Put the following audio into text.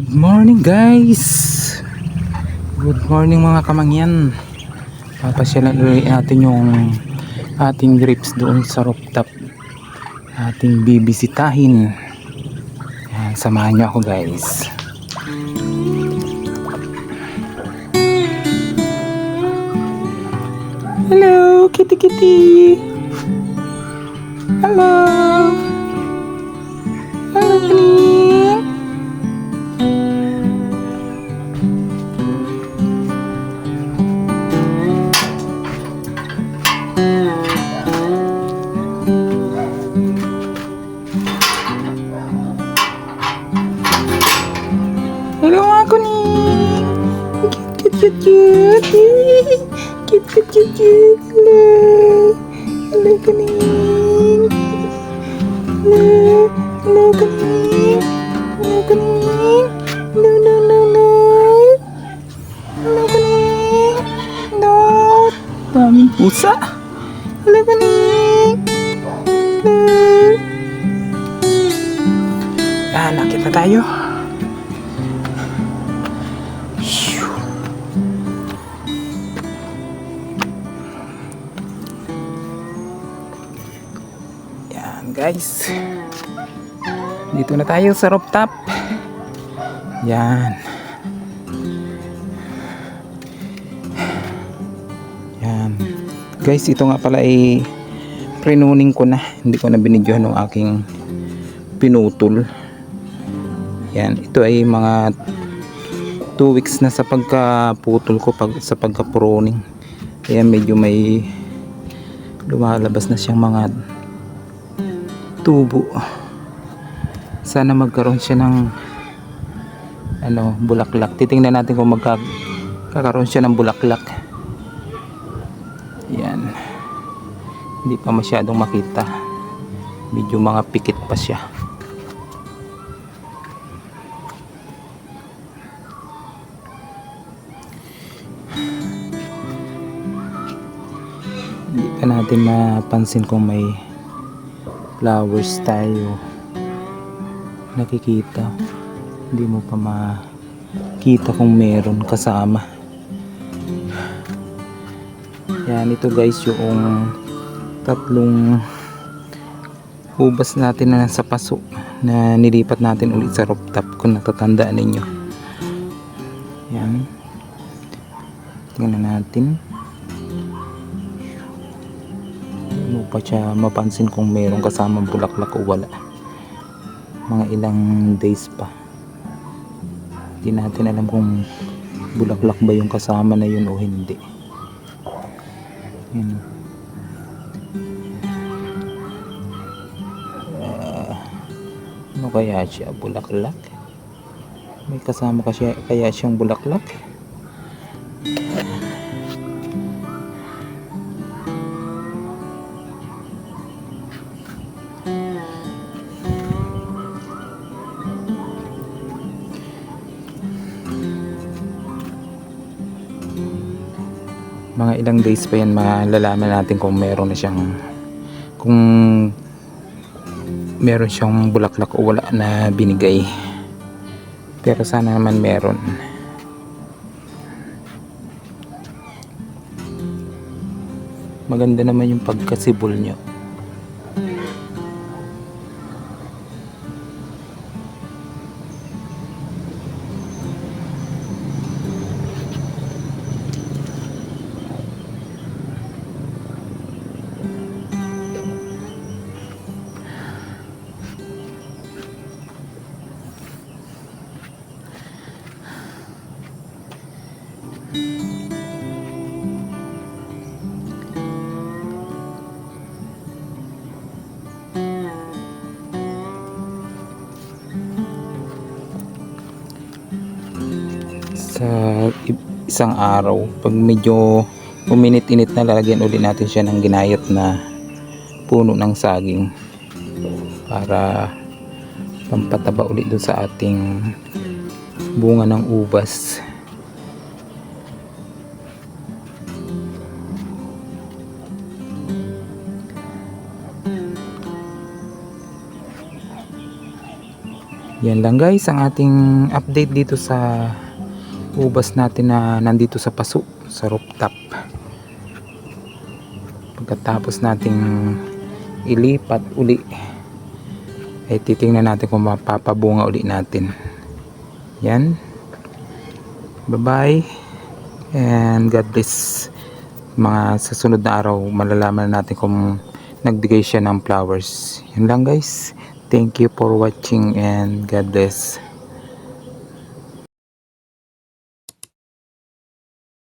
Good morning guys. Good morning mga kamangyan. Papasyalan ulit natin yung ating grapes doon sa rooftop. Ating bibisitahin. Yan, samahan nyo ako guys. Hello kitty kitty Hello Cute, cute, cute, cute! Cute, cute! Hello! Hello kuning! Hello! Hello kuning! Hello kuning! No, no, no, no! Hello kuning! No! Daming pusa! Hello kuning! Hello! Ah, nakita tayo. Guys. Dito na tayo sa rooftop. Yan. Yan. Guys, ito nga pala ay prinuning ko na. Hindi ko na binidyohan ng aking pinutol. Yan. Ito ay mga 2 weeks na sa pagkaputol ko pag, sa pagka-pruning. Medyo may lumalabas na siyang mga tubo. Sana magkaroon siya ng ano, bulaklak. Titingnan natin kung magkakaroon siya ng bulaklak. Yan. Hindi pa masyadong makita. Medyo mga pikit pa siya. hindi pa natin mapansin kung may flowers tayo. Nakikita. Hindi mo pa makita kung meron kasama. Yan ito guys yung tatlong ubas natin na nasa paso na nilipat natin ulit sa rooftop kung natatandaan ninyo. Yan. Tingnan natin mo pa siya mapansin kung mayroong kasamang bulaklak o wala. Mga ilang days pa. Hindi natin alam kung bulaklak ba yung kasama na yun o hindi. Yun. Ah, ano kaya siya? Bulaklak? May kasama kasi kaya siyang bulaklak mga ilang days pa yan malalaman natin kung meron na siyang kung meron siyang bulaklak o wala na binigay. Pero sana naman meron. Maganda naman yung pagkasibol nyo sa isang araw. Pag medyo uminit-init na lalagyan ulit natin siya ng ginayat na puno ng saging para pampataba ulit doon sa ating bunga ng ubas. Yan lang guys ang ating update dito sa ubas natin na nandito sa paso sa rooftop. Pagkatapos nating ilipat uli ay titingnan natin kung mapapabunga uli natin. Yan. Bye-bye. And God bless. Mga sa sunod na araw malalaman natin kung nagbigay siya ng flowers. Yun lang guys. Thank you for watching and God bless.